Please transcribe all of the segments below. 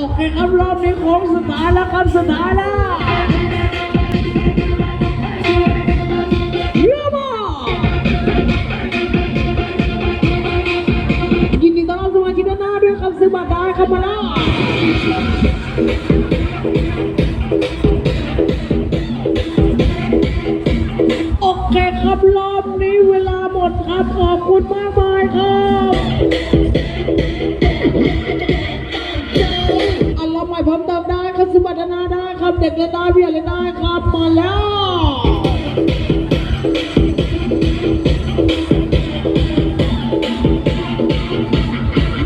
โอเคครับรอบนี้โค้งสุดท้ายแล้วครับสุดท้ายแล้วเยี่ยมากยินดีต้อนรับสมาชิกด้านหน้าด้วยครับซื้อบัตรได้ครับมาแล้วโอเคครับรอบนี้เวลาหมดครับขอบคุณมากมายครับ ครับซื้อบัตรด้านหน้าได้ครับ เด็กเล่นได้พี่เล่นได้ครับ มาแล้ว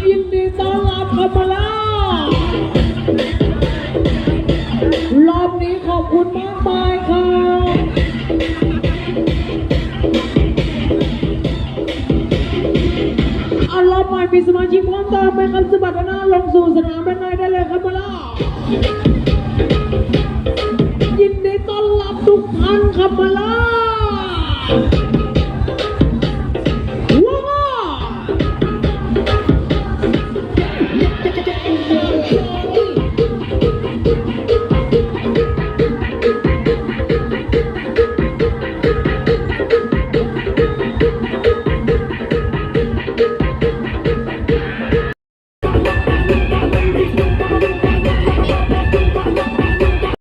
ยินดีต้อนรับเข้ามาแล้วรอบนี้ขอบคุณมากมายครับเอารอบใหม่มีสมาชิกเพิ่มเติมไหมครับสมัครหน้าลงสู่สนามด้านในได้เลยครับมาแล้ว ยินดีต้อนรับทุกท่านครับมาแลาว